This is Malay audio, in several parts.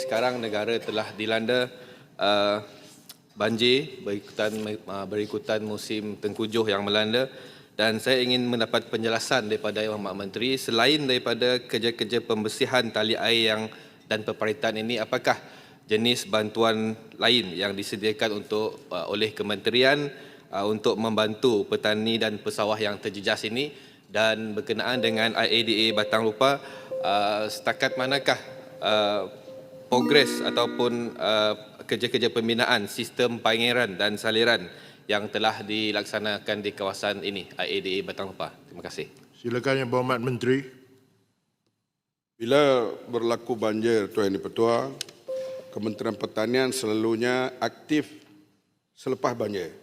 Sekarang negara telah dilanda uh, banjir berikutan uh, berikutan musim tengkujuh yang melanda. Dan saya ingin mendapat penjelasan daripada Yang Mak Menteri selain daripada kerja-kerja pembersihan tali air yang dan peperitan ini apakah jenis bantuan lain yang disediakan untuk uh, oleh kementerian uh, untuk membantu petani dan pesawah yang terjejas ini? Dan berkenaan dengan IADA Batang Lupa uh, setakat manakah uh, progres ataupun uh, kerja-kerja pembinaan sistem pangeran dan saliran yang telah dilaksanakan di kawasan ini IADA Batang Lupa. Terima kasih. Silakan Yang Berhormat Menteri. Bila berlaku banjir Tuan Yang Petua, Kementerian Pertanian selalunya aktif selepas banjir.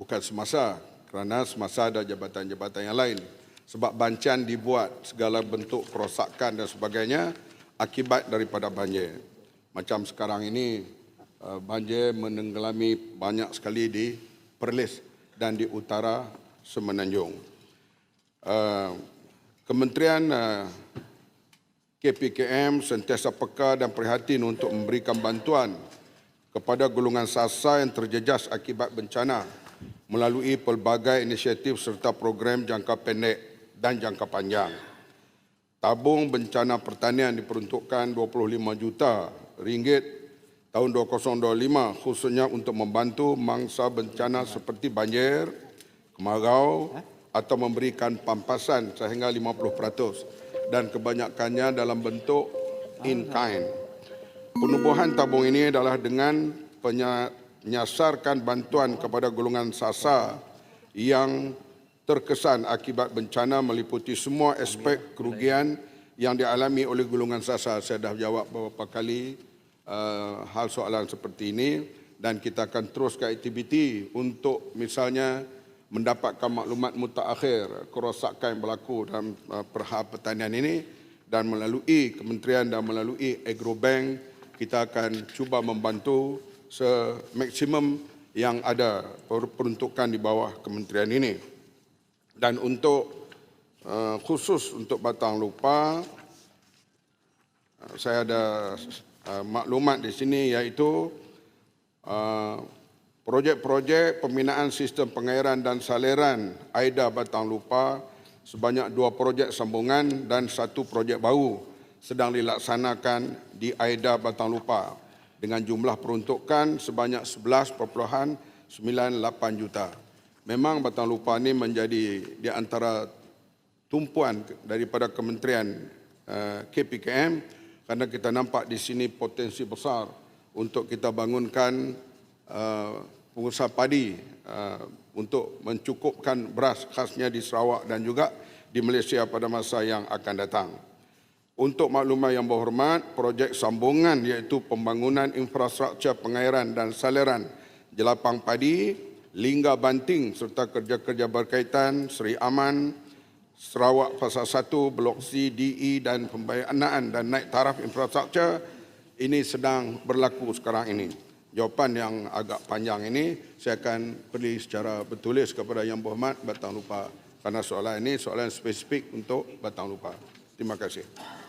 Bukan semasa, kerana semasa ada jabatan-jabatan yang lain. Sebab bancan dibuat segala bentuk kerosakan dan sebagainya akibat daripada banjir. Macam sekarang ini, eh, banjir menenggelami banyak sekali di Perlis dan di utara Semenanjung. Eh, Kementerian eh, KPKM sentiasa peka dan prihatin untuk memberikan bantuan kepada golongan sasa yang terjejas akibat bencana melalui pelbagai inisiatif serta program jangka pendek dan jangka panjang. Tabung bencana pertanian diperuntukkan 25 juta ringgit tahun 2025 khususnya untuk membantu mangsa bencana seperti banjir, kemarau atau memberikan pampasan sehingga 50% dan kebanyakannya dalam bentuk in kind. Penubuhan tabung ini adalah dengan menyasarkan bantuan kepada golongan sasa yang terkesan akibat bencana meliputi semua aspek kerugian yang dialami oleh golongan sasa. Saya dah jawab beberapa kali uh, hal soalan seperti ini dan kita akan teruskan aktiviti untuk misalnya mendapatkan maklumat mutakhir kerosakan yang berlaku dalam uh, perhal pertanian ini dan melalui kementerian dan melalui Agrobank kita akan cuba membantu semaksimum yang ada peruntukan di bawah kementerian ini. Dan untuk uh, khusus untuk Batang Lupa uh, saya ada uh, maklumat di sini iaitu uh, projek-projek pembinaan sistem pengairan dan saliran AIDA Batang Lupa sebanyak dua projek sambungan dan satu projek baru sedang dilaksanakan di AIDA Batang Lupa dengan jumlah peruntukan sebanyak 11.98 juta. Memang Batang Lupa ini menjadi di antara tumpuan daripada Kementerian uh, KPKM kerana kita nampak di sini potensi besar untuk kita bangunkan uh, pengusaha padi uh, untuk mencukupkan beras khasnya di Sarawak dan juga di Malaysia pada masa yang akan datang. Untuk maklumat yang berhormat, projek sambungan iaitu pembangunan infrastruktur pengairan dan saliran jelapang padi, lingga banting serta kerja-kerja berkaitan Seri Aman, Sarawak Fasa 1, Blok C, DE dan pembayangan dan naik taraf infrastruktur ini sedang berlaku sekarang ini. Jawapan yang agak panjang ini saya akan beri secara bertulis kepada Yang Berhormat Batang Lupa kerana soalan ini soalan spesifik untuk Batang Lupa. Terima kasih.